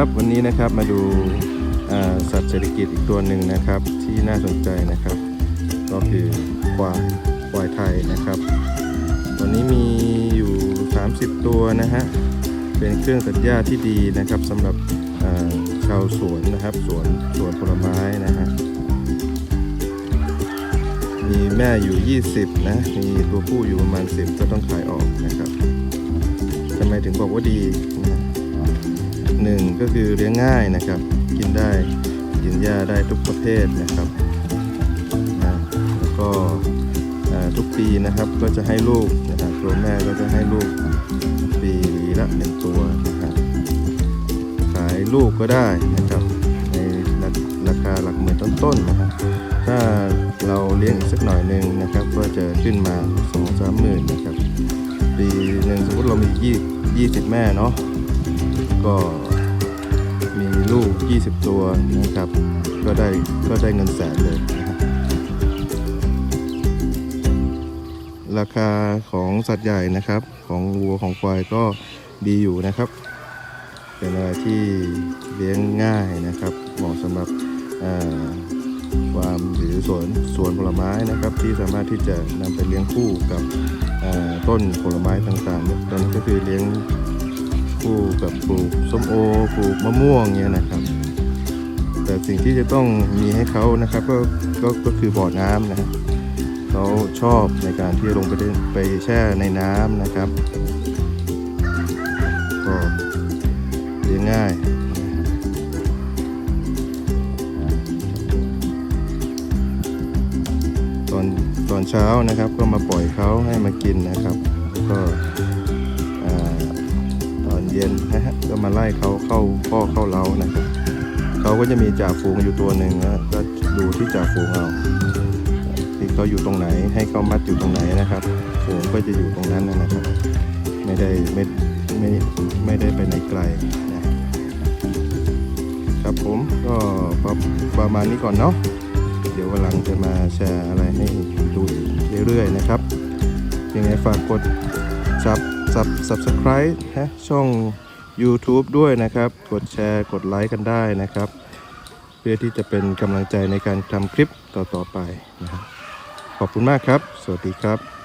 ครับ วันนี้นะครับมาดูสัตว์เศรษฐกิจอีกตัวหนึ่งนะครับ ที่น่าสนใจนะครับ ก็คือควายควายไทยนะครับวันนี้มีอยู่ 30 ตัวนะฮะเป็นเครื่องตัดหญ้าที่ดีนะครับสำหรับชาวสวนนะครับสวนสวนผลไม้นะฮะมีแม่อยู่ 20 นะ มีตัวผู้อยู่ประมาณ 10 ก็ต้องขายออกนะครับทำไมถึงบอกว่าดีนะ หนึ่งก็คือเลี้ยงง่ายนะครับ กินได้กินหญ้าได้ทุกประเภทนะครับนะแล้วก็ทุกปีนะครับก็จะให้ลูกนะครับตัวแม่ก็จะให้ลูกปีละหนึ่งตัวนะครับขายลูกก็ได้นะครับในราราคาหลักหมื่นต้นๆนะครับถ้าเราเลี้ยงอีกสักหน่อยหนึ่งนะครับ ก็จะขึ้นมาสองสามหมื่นนะครับปีหนึ่งสมมติเรามียี่ยี่สิบแม่เนาะก็ มีลูก 20 ตัวนะครับ ก็ได้ก็ได้เงินแสนเลยนะครับราคาของสัตว์ใหญ่นะครับ ของวัวของควายก็ดีอยู่นะครับ เป็นอะไรที่เลี้ยงง่ายนะครับเหมาะสำหรับอ่าฟาร์มหรือสวนสวนผลไม้นะครับ ที่สามารถที่จะนำไปเลี้ยงคู่กับต้นผลไม้ต่างๆตอนนี้ก็คือเลี้ยง ลูกกับปลูกส้มโอปลูกมะม่วงเงี้ยนะครับ แต่สิ่งที่จะต้องมีให้เขานะครับก็ก็ก็คือบ่อน้ำนะฮะเขาชอบในการที่ลงไปเล่นไปแช่ในน้ำนะครับก็เลี้ยงง่ายตอนตอนเช้านะครับก็มาปล่อยเขาให้มากินนะครับ แล้วก็ เย็นนะฮะก็มาไล่เขาเข้าข้อเข้าเล้านะครับเขาก็จะมีจ่าฝูงอยู่ตัวหนึ่งนะก็ดูที่จ่าฝูงเอาที่เขาอยู่ตรงไหน ให้เขามัดอยู่ตรงไหนนะครับ ฝูงก็จะอยู่ตรงนั้นนะครับ ไม่ได้ไม่ไม่ไม่ได้ไปไหนไกลนะครับผมก็ประประมาณนี้ก่อนเนาะเดี๋ยววันหลังจะมาแชร์อะไรให้ดูเรื่อยๆนะครับยังไงฝากกด ซับซับ subscribe ฮะช่อง YouTube ด้วยนะครับ กดแชร์กดไลค์กันได้นะครับ เพื่อที่จะเป็นกำลังใจในการทำคลิปต่อๆไปนะครับขอบคุณมากครับ สวัสดีครับ